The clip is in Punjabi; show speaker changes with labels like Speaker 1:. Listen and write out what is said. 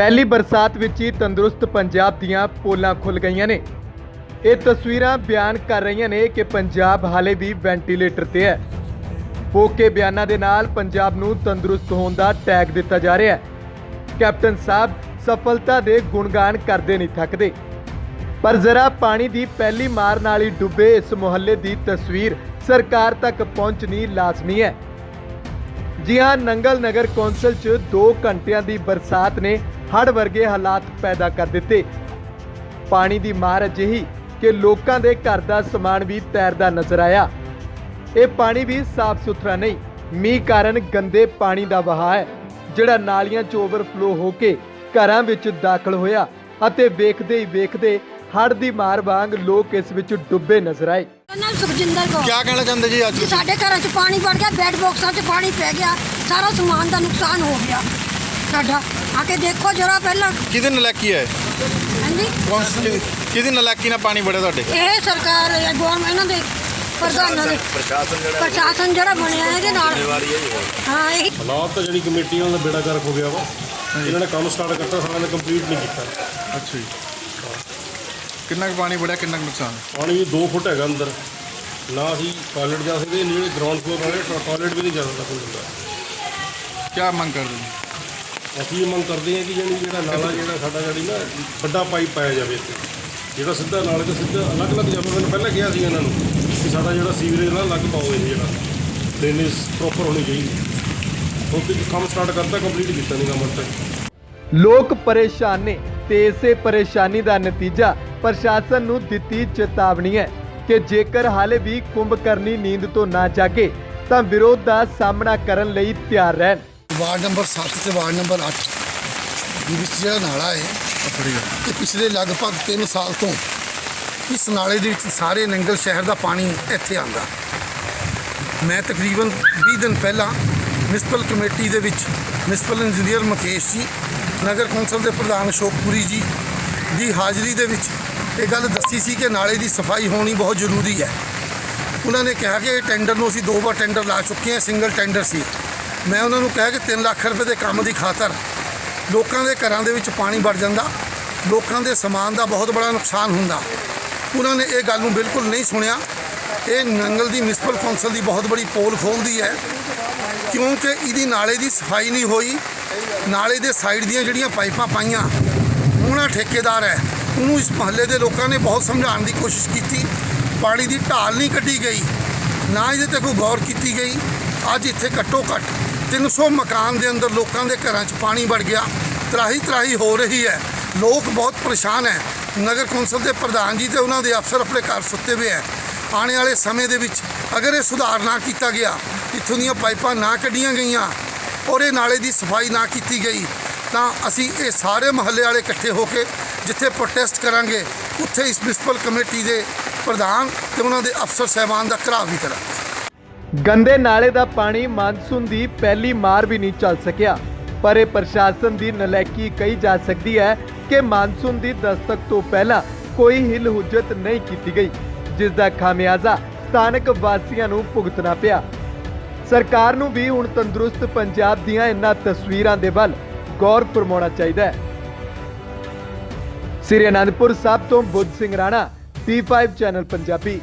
Speaker 1: ਪਹਿਲੀ ਬਰਸਾਤ ਵਿੱਚ ਹੀ ਤੰਦਰੁਸਤ ਪੰਜਾਬ ਦੀਆਂ ਪੋਲਾਂ ਖੁੱਲ ਗਈਆਂ ਨੇ। ਇਹ ਤਸਵੀਰਾਂ ਬਿਆਨ ਕਰ ਰਹੀਆਂ ਨੇ ਕਿ ਪੰਜਾਬ ਹਾਲੇ ਵੀ ਵੈਂਟੀਲੇਟਰ ਤੇ ਹੈ। ਫੋਕੇ ਬਿਆਨਾਂ ਦੇ ਨਾਲ ਪੰਜਾਬ ਨੂੰ ਤੰਦਰੁਸਤ ਹੋਣ ਦਾ ਟੈਗ ਦਿੱਤਾ ਜਾ ਰਿਹਾ ਹੈ। ਕੈਪਟਨ ਸਾਹਿਬ ਸਫਲਤਾ ਦੇ ਗੁਣਗਾਨ ਕਰਦੇ ਨਹੀਂ ਥੱਕਦੇ। ਪਰ ਜ਼ਰਾ ਪਾਣੀ ਦੀ ਪਹਿਲੀ ਮਾਰ ਨਾਲ ਹੀ ਡੁੱਬੇ ਇਸ ਮੁਹੱਲੇ ਦੀ ਤਸਵੀਰ ਸਰਕਾਰ ਤੱਕ ਪਹੁੰਚਣੀ ਲਾਜ਼ਮੀ ਹੈ। ਜੀ ਹਾਂ, ਨੰਗਲ ਨਗਰ ਕੌਂਸਲ 'ਚ 2 ਘੰਟਿਆਂ ਦੀ ਬਰਸਾਤ ਨੇ ਹੜ੍ਹ ਵਰਗੇ ਹਾਲਾਤ ਪੈਦਾ ਕਰ ਦਿੱਤੇ। ਪਾਣੀ ਦੀ ਮਾਰ ਅਜਿਹੀ ਕਿ ਲੋਕਾਂ ਦੇ ਘਰ ਦਾ ਸਮਾਨ ਵੀ ਤੈਰਦਾ ਨਜ਼ਰ ਆਇਆ। ਇਹ ਪਾਣੀ ਵੀ ਸਾਫ਼ ਸੁਥਰਾ ਨਹੀਂ ਮੀਂਹ ਕਾਰਨ ਗੰਦੇ ਪਾਣੀ ਦਾ ਵਹਾਅ ਹੈ ਜਿਹੜਾ ਨਾਲੀਆਂ 'ਚ ਓਵਰਫਲੋ ਹੋ ਕੇ ਘਰਾਂ ਵਿੱਚ ਦਾਖਲ ਹੋਇਆ ਅਤੇ ਵੇਖਦੇ ਹੀ ਵੇਖਦੇ ਹੜ੍ਹ ਦੀ ਮਾਰ ਵਾਂਗ ਲੋਕ ਇਸ ਵਿੱਚ ਡੁੱਬੇ ਨਜ਼ਰ ਆਏ।
Speaker 2: ਨਾਲ ਸੁਖਜਿੰਦਰ ਕੋ
Speaker 3: ਕੀ ਕਹਿਣਾ ਚਾਹੁੰਦੇ ਜੀ ਅੱਜ?
Speaker 2: ਕਿ ਸਾਡੇ ਘਰਾਂ 'ਚ ਪਾਣੀ ਵੜ ਗਿਆ ਬੈੱਡ ਬਾਕਸਾਂ 'ਚ ਪਾਣੀ ਪੈ ਗਿਆ ਸਾਰਾ ਸਮਾਨ ਦਾ ਨੁਕਸਾਨ ਹੋ ਗਿਆ। ਸਾਡਾ। ਆ ਕੇ ਦੇਖੋ ਜਰਾ ਪਹਿਲਾਂ।
Speaker 3: ਕਿਹਦੀ ਨਲਾਇਕੀ ਹੈ?
Speaker 2: ਹਾਂਜੀ?
Speaker 3: ਕੌਣ ਸੀ- ਕਿਹਦੀ ਨਲਾਇਕੀ ਨਾਲ ਪਾਣੀ ਵੜਿਆ ਤੁਹਾਡੇ?
Speaker 2: ਇਹ ਸਰਕਾਰ ਇਹ ਗੌਰਮੈਂਟ ਇਹਨਾਂ ਦੇ ਪ੍ਰਧਾਨਾਂ ਦੇ।
Speaker 4: ਪ੍ਰਸ਼ਾਸਨ ਜਿਹੜਾ
Speaker 2: ਪ੍ਰਸ਼ਾਸਨ ਜਿਹੜਾ ਬਣਿਆ ਇਹਦੇ ਨਾਲ।
Speaker 4: ਹੈ ਜੀ।
Speaker 2: ਹਾਂ ਇਹ
Speaker 5: ਹਾਲਾਤ ਤਾਂ ਜਿਹੜੀ ਕਮੇਟੀ ਉਹਨਾਂ ਦਾ ਬੇੜਾ ਗਰਕ ਹੋ ਗਿਆ ਵਾ। ਇਹਨਾਂ ਨੇ ਕੰਮ ਸਟਾਰਟ ਕਰਤਾ ਸਾਡਾ ਨੇ ਕੰਪਲੀਟ ਨਹੀਂ ਕੀਤਾ।
Speaker 3: ਅੱਛਾ ਜੀ। ਕਿੰਨਾ ਕੁ ਪਾਣੀ ਵੜਿਆ ਕਿੰਨਾ ਕੁ ਨੁਕਸਾਨ?
Speaker 5: ਪਾਣੀ ਵੀ 2 ਫੁੱਟ ਹੈਗਾ ਅੰਦਰ। ਨਾ ਅਸੀਂ ਟਾਇਲਟ ਜਾ ਸਕਦੇ ਜਿਹੜੇ ਗਰਾਊਂਡ ਫਲੋਰ ਵਾਲੇ ਟਾਇਲਟ ਵੀ ਨਹੀਂ ਜਾ ਸਕਦਾ ਕੋਈ ਬੰਦਾ।
Speaker 3: ਕੀ ਮੰਗ ਕਰਦੇ
Speaker 5: ਅਸੀਂ ਇਹ ਮੰਗ ਕਰਦੇ ਹਾਂ ਕਿ ਜਿਹੜੀ ਜਿਹੜਾ ਨਾਲਾ ਜਿਹੜਾ ਸਾਡਾ ਜਿਹੜੀ ਨਾ ਵੱਡਾ ਪਾਈਪ ਪਾਇਆ ਜਾਵੇ ਇੱਥੇ। ਜਿਹੜਾ ਸਿੱਧਾ ਨਾਲੇ ਤੋਂ ਸਿੱਧਾ ਅਲੱਗ-ਅਲੱਗ ਜਾਵੇ ਮੈਨੂੰ ਪਹਿਲਾਂ ਕਿਹਾ ਸੀ ਇਹਨਾਂ ਨੂੰ ਕਿ ਸਾਡਾ ਜਿਹੜਾ ਸੀਵਰੇਜ ਨਾਲ ਅਲੱਗ ਪਾਓ ਇਹ ਜਿਹੜਾ। ਡਰੇਨੇਜ ਪ੍ਰੋਪਰ ਹੋਣੀ ਚਾਹੀਦੀ। ਕਿਉਂਕਿ ਕੰਮ ਸਟਾਰਟ ਕਰਤਾ ਕੰਪਲੀਟ ਕੀਤਾ ਨਹੀਂ ਕੰਮ ਤੱਕ।
Speaker 1: ਲੋਕ ਪਰੇਸ਼ਾਨ ਨੇ ਤੇ ਇਸੇ ਪਰੇਸ਼ਾਨੀ ਦਾ ਨਤੀਜਾ ਪ੍ਰਸ਼ਾਸਨ ਨੂੰ ਦਿੱਤੀ ਚੇਤਾਵਨੀ ਹੈ ਕਿ ਜੇਕਰ ਹਾਲੇ ਵੀ ਕੁੰਭਕਰਨੀ ਨੀਂਦ ਤੋਂ ਨਾ ਜਾਗੇ ਤਾਂ ਵਿਰੋਧ ਦਾ ਸਾਹਮਣਾ ਕਰਨ ਲਈ ਤਿਆਰ ਰਹਿਣ।
Speaker 6: ਵਾਰਡ ਨੰਬਰ 7 ਤੇ ਵਾਰਡ ਨੰਬਰ 8 ਦੇ ਵਿੱਚ ਜਿਹੜਾ ਨਾਲਾ ਹੈ, ਇਹ ਪਿਛਲੇ ਲਗਭਗ 3 ਸਾਲ ਤੋਂ ਇਸ ਨਾਲੇ ਦੇ ਵਿੱਚ ਸਾਰੇ ਨੰਗਲ ਸ਼ਹਿਰ ਦਾ ਪਾਣੀ ਇੱਥੇ ਆਂਦਾ ਮੈਂ ਤਕਰੀਬਨ 20 ਦਿਨ ਪਹਿਲਾਂ ਮਿਊਨਿਸਪਲ ਕਮੇਟੀ ਦੇ ਵਿੱਚ ਮਿਊਨਿਸਪਲ ਇੰਜੀਨੀਅਰ ਮੁਕੇਸ਼ ਜੀ, ਨਗਰ ਕੌਂਸਲ ਦੇ ਪ੍ਰਧਾਨ ਅਸ਼ੋਕਪੁਰੀ ਜੀ ਦੀ ਹਾਜ਼ਰੀ ਦੇ ਵਿੱਚ ਇਹ ਗੱਲ ਦੱਸੀ ਸੀ ਕਿ ਨਾਲੇ ਦੀ ਸਫ਼ਾਈ ਹੋਣੀ ਬਹੁਤ ਜ਼ਰੂਰੀ ਹੈ। ਉਹਨਾਂ ਨੇ ਕਿਹਾ ਕਿ ਇਹ ਟੈਂਡਰ ਨੂੰ ਅਸੀਂ ਦੋ ਵਾਰ ਟੈਂਡਰ ਲਾ ਚੁੱਕੇ ਹਾਂ, ਸਿੰਗਲ ਟੈਂਡਰ ਸੀ। ਮੈਂ ਉਹਨਾਂ ਨੂੰ ਕਿਹਾ ਕਿ 3 ਲੱਖ ਰੁਪਏ ਦੇ ਕੰਮ ਦੀ ਖਾਤਰ ਲੋਕਾਂ ਦੇ ਘਰਾਂ ਦੇ ਵਿੱਚ ਪਾਣੀ ਵੜ ਜਾਂਦਾ, ਲੋਕਾਂ ਦੇ ਸਮਾਨ ਦਾ ਬਹੁਤ ਬੜਾ ਨੁਕਸਾਨ ਹੁੰਦਾ। ਉਹਨਾਂ ਨੇ ਇਹ ਗੱਲ ਨੂੰ ਬਿਲਕੁਲ ਨਹੀਂ ਸੁਣਿਆ। ਇਹ ਨੰਗਲ ਦੀ ਮਿਊਨਿਸਪਲ ਕੌਂਸਲ ਦੀ ਬਹੁਤ ਬੜੀ ਪੋਲ ਖੋਲਦੀ ਹੈ। ਕਿਉਂਕਿ ਇਹਦੀ ਨਾਲੇ ਦੀ ਸਫ਼ਾਈ ਨਹੀਂ ਹੋਈ, ਨਾਲੇ ਦੇ ਸਾਈਡ ਦੀਆਂ ਜਿਹੜੀਆਂ ਪਾਈਪਾਂ ਪਾਈਆਂ, ਉਹਨਾਂ ਠੇਕੇਦਾਰ ਹੈ। ਉਹਨੂੰ ਇਸ ਮਹੱਲੇ ਦੇ ਲੋਕਾਂ ਨੇ ਬਹੁਤ ਸਮਝਾਉਣ ਦੀ ਕੋਸ਼ਿਸ਼ ਕੀਤੀ। ਪਾਣੀ ਦੀ ਢਾਲ ਨਹੀਂ ਕੱਢੀ ਗਈ, ਨਾ ਇਹਦੇ ਤੇ ਕੋਈ ਗੌਰ ਕੀਤੀ ਗਈ। ਅੱਜ ਇੱਥੇ ਘੱਟੋ ਘੱਟ 300 ਮਕਾਨ ਦੇ ਅੰਦਰ ਲੋਕਾਂ ਦੇ ਘਰਾਂ 'ਚ ਪਾਣੀ ਵੜ ਗਿਆ। ਤਰਾਹੀ ਤਰਾਹੀ ਹੋ ਰਹੀ ਹੈ। ਲੋਕ ਬਹੁਤ ਪਰੇਸ਼ਾਨ ਹੈ। ਨਗਰ ਕੌਂਸਲ ਦੇ ਪ੍ਰਧਾਨ ਜੀ ਤੇ ਉਹਨਾਂ ਦੇ ਅਫਸਰ ਆਪਣੇ ਘਰ ਸੁੱਤੇ ਹੋਏ ਹੈ। ਆਉਣ ਵਾਲੇ ਸਮੇਂ ਦੇ ਵਿੱਚ ਅਗਰ ਇਹ ਸੁਧਾਰ ਨਾ ਕੀਤਾ ਗਿਆ, ਇੱਥੋਂ ਦੀਆਂ ਪਾਈਪਾਂ ਨਾ ਕੱਢੀਆਂ ਗਈਆਂ ਔਰ ਇਹ ਨਾਲੇ ਦੀ ਸਫ਼ਾਈ ਨਾ ਕੀਤੀ ਗਈ, ਤਾਂ ਅਸੀਂ ਇਹ ਸਾਰੇ ਮਹੱਲੇ ਵਾਲੇ ਇਕੱਠੇ ਹੋ ਕੇ ਜਿੱਥੇ ਪ੍ਰੋਟੈਸਟ ਕਰਾਂਗੇ, ਉੱਥੇ ਇਸ ਮਿਊਨਿਸਪਲ ਕਮੇਟੀ ਦੇ ਪ੍ਰਧਾਨ ਤੇ ਉਹਨਾਂ ਦੇ ਅਫਸਰ ਸਹਿਬਾਨ ਦਾ ਘਰਾਵ ਵੀ ਕਰਾਂਗੇ।
Speaker 1: ਗੰਦੇ ਨਾਲੇ ਦਾ ਪਾਣੀ ਮਾਨਸੂਨ ਦੀ ਪਹਿਲੀ ਮਾਰ ਵੀ ਨਹੀਂ ਚੱਲ ਸਕਿਆ। ਪਰ ਇਹ ਪ੍ਰਸ਼ਾਸਨ ਦੀ ਨਲਾਇਕੀ ਕਹੀ ਜਾ ਸਕਦੀ ਹੈ ਕਿ ਮਾਨਸੂਨ ਦੀ ਦਸਤਕ ਤੋਂ ਪਹਿਲਾਂ ਕੋਈ ਹਿਲ ਹੁਜਤ ਨਹੀਂ ਕੀਤੀ ਗਈ, ਜਿਸ ਦਾ ਖਾਮਿਆਜ਼ਾ ਸਥਾਨਕ ਵਾਸੀਆਂ ਨੂੰ ਭੁਗਤਣਾ ਪਿਆ। ਸਰਕਾਰ ਨੂੰ ਵੀ ਹੁਣ ਤੰਦਰੁਸਤ ਪੰਜਾਬ ਦੀਆਂ ਇਨ੍ਹਾਂ ਤਸਵੀਰਾਂ ਦੇ ਵੱਲ ਗੌਰ ਫਰਮਾਉਣਾ ਚਾਹੀਦਾ ਹੈ। ਸ੍ਰੀ ਅਨੰਦਪੁਰ ਸਾਹਿਬ ਤੋਂ ਬੁੱਧ ਸਿੰਘ ਰਾਣਾ P5 ਚੈਨਲ ਪੰਜਾਬੀ।